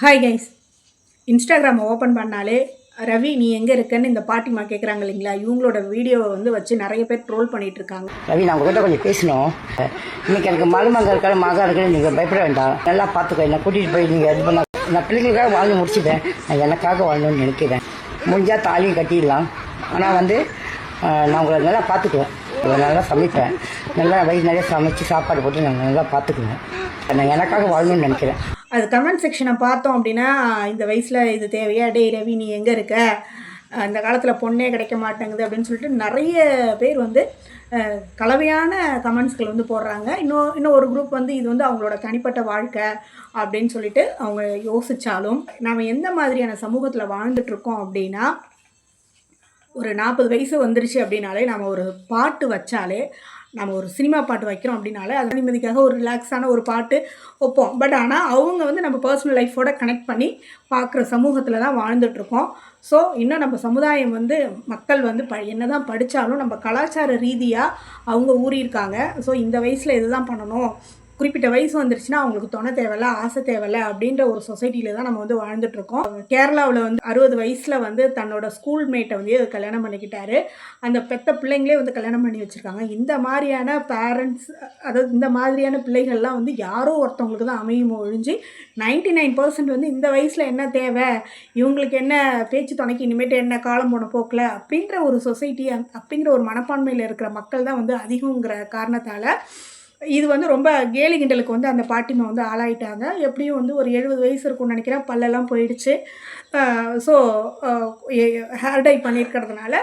Hi guys இன்ஸ்டாகிராமை open பண்ணாலே ரவி நீ எங்கே இருக்கன்னு இந்த பாட்டிமா கேட்குறாங்க இல்லைங்களா? இவங்களோட வீடியோவை வந்து வச்சு நிறைய பேர் ட்ரோல் பண்ணிட்டு இருக்காங்க. ரவி நான் உங்ககிட்ட கொஞ்சம் பேசணும். இன்னைக்கு எனக்கு மருமங்க இருக்காரு மகா இருக்கு நீங்கள் பயப்பட வேண்டாம். நல்லா பார்த்துக்கோ என்னை கூட்டிகிட்டு போய் நீங்கள் இது பண்ண நான் பிள்ளைங்களுக்காக வாழ்ந்து முடிச்சுட்டேன் நான் எனக்காக வாழணும்னு நினைக்கிறேன். முடிஞ்சால் தாலியும் கட்டிடலாம். ஆனால் வந்து நான் உங்களை நல்லா பார்த்துக்குவேன். நல்லா சமைப்பேன். நல்லா வயிறு நிறைய சமைச்சு சாப்பாடு போட்டு நான் நல்லா பார்த்துக்குவேன். நான் எனக்காக வாழணும்னு நினைக்கிறேன். அது கமெண்ட் செக்ஷனை பார்த்தோம் அப்படின்னா இந்த வயசில் இது தேவையா? டேய் ரவி நீ எங்கே இருக்க? இந்த காலத்தில் பொண்ணே கிடைக்க மாட்டேங்குது அப்படின்னு சொல்லிட்டு நிறைய பேர் வந்து கலவையான கமெண்ட்ஸ்கள் வந்து போடுறாங்க. இன்னும் இன்னும் ஒரு குரூப் வந்து இது வந்து அவங்களோட தனிப்பட்ட வாழ்க்கை அப்படின்னு சொல்லிட்டு அவங்க யோசித்தாலும் நாம் எந்த மாதிரியான சமூகத்தில் வாழ்ந்துட்டுருக்கோம் அப்படின்னா ஒரு நாற்பது வயசு வந்துருச்சு அப்படின்னாலே நம்ம ஒரு பாட்டு வச்சாலே நம்ம ஒரு சினிமா பாட்டு வைக்கிறோம் அப்படின்னாலே அது நிம்மதிக்காக ஒரு ரிலாக்ஸான ஒரு பாட்டு வைப்போம். பட் ஆனால் அவங்க வந்து நம்ம பர்சனல் லைஃபோட கனெக்ட் பண்ணி பார்க்குற சமூகத்தில் தான் வாழ்ந்துட்டுருக்கோம். ஸோ இன்னும் நம்ம சமுதாயம் வந்து மக்கள் வந்து ப என்ன தான் படித்தாலும் நம்ம கலாச்சார ரீதியாக அவங்க ஊறியிருக்காங்க. ஸோ இந்த வயசில் இதுதான் பண்ணணும். குறிப்பிட்ட வயசு வந்துருச்சுன்னா அவங்களுக்கு துணை தேவையில்ல ஆசை தேவையில்ல அப்படின்ற ஒரு சொசைட்டியில் தான் நம்ம வந்து வாழ்ந்துட்டு இருக்கோம். கேரளாவில் வந்து அறுபது வயசில் வந்து தன்னோட ஸ்கூல் மேட்டை வந்து கல்யாணம் பண்ணிக்கிட்டாரு. அந்த பெத்த பிள்ளைங்களே வந்து கல்யாணம் பண்ணி வச்சுருக்காங்க. இந்த மாதிரியான பேரண்ட்ஸ் அதாவது இந்த மாதிரியான பிள்ளைகள்லாம் வந்து யாரோ ஒருத்தவங்களுக்கு தான் அமையும் ஒழிஞ்சு நைன்டி நைன் பர்சன்ட் வந்து இந்த வயசில் என்ன தேவை இவங்களுக்கு என்ன பேச்சு துணைக்கு இனிமேட்டு என்ன காலம் போன போக்கில் அப்படின்ற ஒரு சொசைட்டி அப்படிங்கிற ஒரு மனப்பான்மையில் இருக்கிற மக்கள் தான் வந்து அதிகங்கிற காரணத்தால் இது வந்து ரொம்ப கேலி கிண்டலுக்கு வந்து அந்த பாட்டிமா வந்து ஆளாயிட்டாங்க. எப்படியும் வந்து ஒரு எழுபது வயசு இருக்கும்னு நினைக்கிறேன். பல்லெல்லாம் போயிடுச்சு. ஸோ ஹேர் டை பண்ணியிருக்கிறதுனால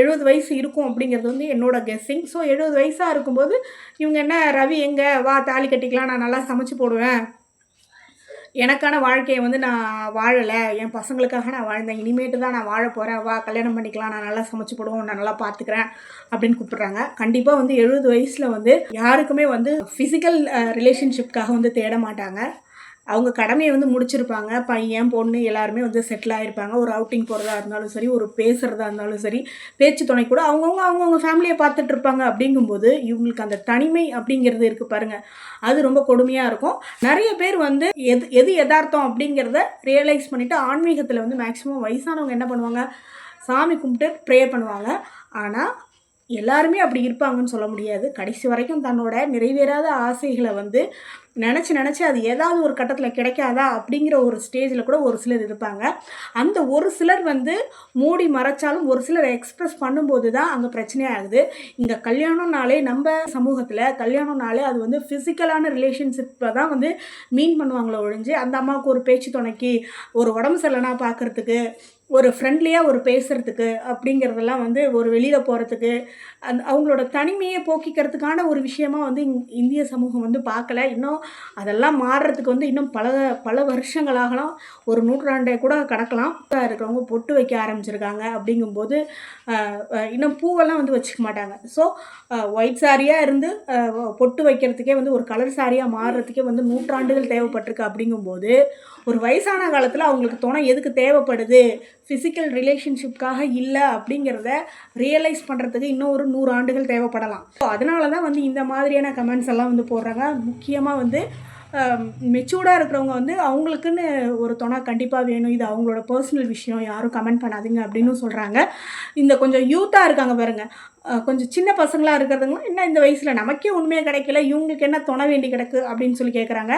எழுபது வயசு இருக்கும் அப்படிங்கிறது வந்து என்னோட கெஸ்ஸிங் ஸோ எழுபது வயசாக இருக்கும்போது இவங்க என்ன ரவி எங்கே? வா தாலி கட்டிக்கலாம். நான் நல்லா சமைச்சு போடுவேன். எனக்கான வாழ்க்கையை வந்து நான் வாழலை என் பசங்களுக்காக நான் வாழ்ந்தேன். இனிமேட்டு தான் நான் வாழ போகிறேன் வா கல்யாணம் பண்ணிக்கலாம். நான் நல்லா சமைச்சு போடுவோம். நான் நல்லா பார்த்துக்கிறேன் அப்படின்னு கூப்பிட்றாங்க. கண்டிப்பாக வந்து எழுபது வயசில் வந்து யாருக்குமே வந்து ஃபிசிக்கல் ரிலேஷன்ஷிப்காக வந்து தேட மாட்டாங்க. அவங்க கடமையை வந்து முடிச்சிருப்பாங்க. பையன் பொண்ணு எல்லாருமே வந்து செட்டில் ஆகிருப்பாங்க ஒரு அவுட்டிங் போகிறதா இருந்தாலும் சரி ஒரு பேசுகிறதா இருந்தாலும் சரி பேச்சு துணை கூட அவங்கவுங்க அவங்கவுங்க ஃபேமிலியை பார்த்துட்டு இருப்பாங்க அப்படிங்கும்போது இவங்களுக்கு அந்த தனிமை அப்படிங்கிறது இருக்குது பாருங்கள் அது ரொம்ப கொடுமையாக இருக்கும். நிறைய பேர் வந்து எது எது யதார்த்தம் அப்படிங்கிறத ரியலைஸ் பண்ணிவிட்டு ஆன்மீகத்தில் வந்து மேக்ஸிமம் வயசானவங்க என்ன பண்ணுவாங்க? சாமி கும்பிட்டு ப்ரேயர் பண்ணுவாங்க. ஆனால் எல்லாருமே அப்படி இருப்பாங்கன்னு சொல்ல முடியாது. கடைசி வரைக்கும் தன்னோட நிறைவேறாத ஆசைகளை வந்து நினச்சி நினச்சி அது ஏதாவது ஒரு கட்டத்தில் கிடைக்காதா அப்படிங்கிற ஒரு ஸ்டேஜில் கூட ஒரு சிலர் இருப்பாங்க. அந்த ஒரு சிலர் வந்து மூடி மறைச்சாலும் ஒரு சிலர் எக்ஸ்ப்ரெஸ் பண்ணும்போது தான் அங்கே பிரச்சனை ஆகுது. இங்கே கல்யாணம்னாலே நம்ம சமூகத்தில் கல்யாணம்னாலே அது வந்து ஃபிசிக்கலான ரிலேஷன்ஷிப்பை தான் வந்து மீன் பண்ணுவாங்களே ஒழிஞ்சு அந்த அம்மாவுக்கு ஒரு பேச்சு துணைக்கி ஒரு உடம்பு சரியில்லைனா பார்க்குறதுக்கு ஒரு ஃப்ரெண்ட்லியாக ஒரு பேசுகிறதுக்கு அப்படிங்கிறதெல்லாம் வந்து ஒரு வெளியில் போகிறதுக்கு அந் அவங்களோட தனிமையை போக்கிக்கிறதுக்கான ஒரு விஷயமா வந்து இந்- இந்திய சமூகம் வந்து பார்க்கல. இன்னும் அதெல்லாம் மாறுறதுக்கு வந்து இன்னும் பல பல வருஷங்களாகலாம் ஒரு நூற்றாண்டை கூட கடக்கலாம். இருக்கிறவங்க பொட்டு வைக்க ஆரம்பிச்சிருக்காங்க அப்படிங்கும்போது இன்னும் பூவெல்லாம் வந்து வச்சுக்க மாட்டாங்க. ஸோ ஒயிட் சாரியாக இருந்து பொட்டு வைக்கிறதுக்கே வந்து ஒரு கலர் சாரியாக மாறுறதுக்கே வந்து நூற்றாண்டுகள் தேவைப்பட்டிருக்கு அப்படிங்கும்போது ஒரு வயசான காலத்தில் அவங்களுக்கு துணை எதுக்கு தேவைப்படுது? ஃபிசிக்கல் ரிலேஷன்ஷிப்காக இல்லை அப்படிங்கிறத ரியலைஸ் பண்ணுறதுக்கு இன்னும் ஒரு நூறு ஆண்டுகள் தேவைப்படலாம். ஸோ அதனால தான் வந்து இந்த மாதிரியான கமெண்ட்ஸ் எல்லாம் வந்து போடுறாங்க. முக்கியமாக வந்து மெச்சூர்டாக இருக்கிறவங்க வந்து அவங்களுக்குன்னு ஒரு துணை கண்டிப்பாக வேணும். இது அவங்களோட பர்சனல் விஷயம். யாரும் கமெண்ட் பண்ணாதீங்க அப்படின்னு சொல்கிறாங்க இந்த கொஞ்சம் யூத்தாக இருக்காங்க பாருங்கள் கொஞ்சம் சின்ன பசங்களாக இருக்கிறதுங்களும் என்ன இந்த வயசில் நமக்கே உண்மையாக கிடைக்கல. இவங்களுக்கு என்ன துணை வேண்டி கிடக்கு அப்படின்னு சொல்லி கேட்குறாங்க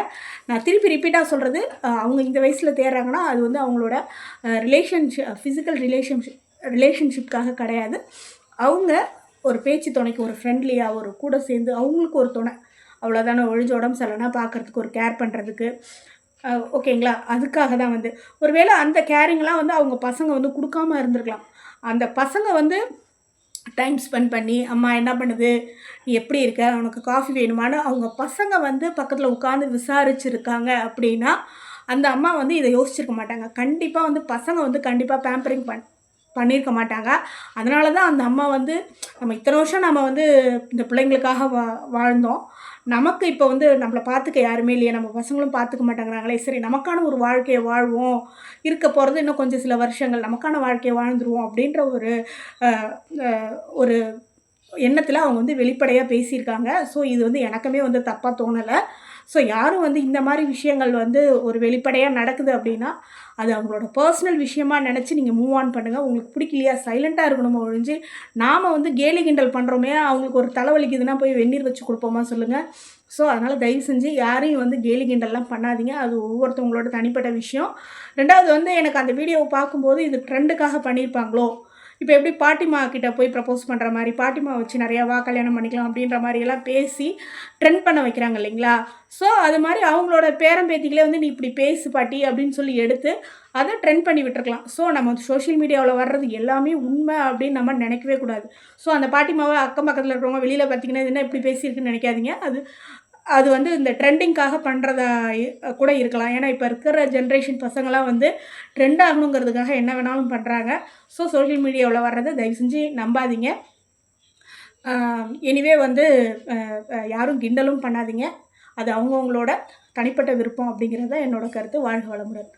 நான் திருப்பி ரிப்பீட்டாக சொல்கிறது அவங்க இந்த வயசில் தேடுறாங்கன்னா அது வந்து அவங்களோட ரிலேஷன்ஷிப் ஃபிசிக்கல் ரிலேஷன்ஷிப் ரிலேஷன்ஷிப்காக கிடையாது. அவங்க ஒரு பேச்சு துணைக்கு ஒரு ஃப்ரெண்ட்லியாக ஒரு கூட சேர்ந்து அவங்களுக்கு ஒரு துணை அவ்வளோதானே ஒழிஞ்ச உடம்பு சரியில்லைனா பார்க்குறதுக்கு ஒரு கேர் பண்ணுறதுக்கு ஓகேங்களா? அதுக்காக தான் வந்து. ஒருவேளை அந்த கேரிங்லாம் வந்து அவங்க பசங்க வந்து கொடுக்காம இருந்திருக்கலாம். அந்த பசங்க வந்து டைம் ஸ்பெண்ட் பண்ணி அம்மா என்ன பண்ணுது? நீ எப்படி இருக்க? உனக்கு காஃபி வேணுமான்னு அவங்க பசங்க வந்து பக்கத்தில் உட்காந்து விசாரிச்சிருக்காங்க அப்படின்னா அந்த அம்மா வந்து இதை யோசிச்சிருக்க மாட்டாங்க. கண்டிப்பாக வந்து பசங்க வந்து கண்டிப்பாக பேம்பரிங் பண் பண்ணியிருக்க மாட்டாங்க. அதனால தான் அந்த அம்மா வந்து நம்ம இத்தனை வருஷம் நம்ம வந்து இந்த பிள்ளைங்களுக்காக வா வாழ்ந்தோம். நமக்கு இப்போ வந்து நம்மளை பார்த்துக்க யாருமே இல்லையே நம்ம பசங்களும் பார்த்துக்க மாட்டேங்கிறாங்களே சரி நமக்கான ஒரு வாழ்க்கையை வாழ்வோம். இருக்க போகிறது இன்னும் கொஞ்சம் சில வருஷங்கள் நமக்கான வாழ்க்கையை வாழ்ந்துருவோம் அப்படின்ற ஒரு ஒரு எண்ணத்தில் அவங்க வந்து வெளிப்படையாக பேசியிருக்காங்க. ஸோ இது வந்து எனக்குமே வந்து தப்பாக தோணலை. ஸோ யாரும் வந்து இந்த மாதிரி விஷயங்கள் வந்து ஒரு வெளிப்படையாக நடக்குது அப்படின்னா அது அவங்களோட பர்சனல் விஷயமா நினச்சி நீங்கள் மூவ் ஆன் பண்ணுங்கள் உங்களுக்கு பிடிக்கலையா? சைலண்ட்டாக இருக்கணுமோ ஒழிஞ்சு நாம் வந்து கேலி கிண்டல் பண்ணுறோமே அவங்களுக்கு ஒரு தலைவலிக்குதுன்னா போய் வெந்நீர் வச்சு கொடுப்போமா சொல்லுங்கள் ஸோ அதனால் தயவு செஞ்சு யாரையும் வந்து கேலி கிண்டல்லாம் பண்ணாதீங்க. அது ஒவ்வொருத்தவங்களோட தனிப்பட்ட விஷயம். ரெண்டாவது வந்து எனக்கு அந்த வீடியோவை பார்க்கும்போது இது ட்ரெண்டுக்காக பண்ணியிருப்பாங்களோ இப்போ எப்படி பாட்டிமா கிட்ட போய் ப்ரப்போஸ் பண்ணுற மாதிரி பாட்டிமா வச்சு நிறையா வா கல்யாணம் பண்ணிக்கலாம் அப்படின்ற மாதிரியெல்லாம் பேசி ட்ரெண்ட் பண்ண வைக்கிறாங்க இல்லைங்களா? ஸோ அது மாதிரி அவங்களோட பேரம்பேத்திகளே வந்து நீ இப்படி பேசு பாட்டி அப்படின்னு சொல்லி எடுத்து அதை ட்ரெண்ட் பண்ணி விட்டுருக்கலாம். ஸோ நம்ம சோஷியல் மீடியாவில் வர்றது எல்லாமே உண்மை அப்படின்னு நம்ம நினைக்கவே கூடாது. ஸோ அந்த பாட்டிமாவை அக்கம் பக்கத்தில் இருக்கிறவங்க வெளியில் பார்த்தீங்கன்னா இது என்ன இப்படி பேசியிருக்குன்னு நினைக்காதீங்க. அது அது வந்து இந்த ட்ரெண்டிங்காக பண்ணுறதா கூட இருக்கலாம். ஏன்னா இப்போ இருக்கிற ஜென்ரேஷன் பசங்களாம் வந்து ட்ரெண்ட் ஆகணுங்கிறதுக்காக என்ன வேணாலும் பண்ணுறாங்க ஸோ சோஷியல் மீடியாவில் வர்றதை தயவு செஞ்சு நம்பாதீங்க. எனிவே வந்து யாரும் கிண்டலும் பண்ணாதீங்க. அது அவங்கவுங்களோட தனிப்பட்ட விருப்பம் அப்படிங்கிறது தான் என்னோடய கருத்து. வாழ்க வளமுடன்.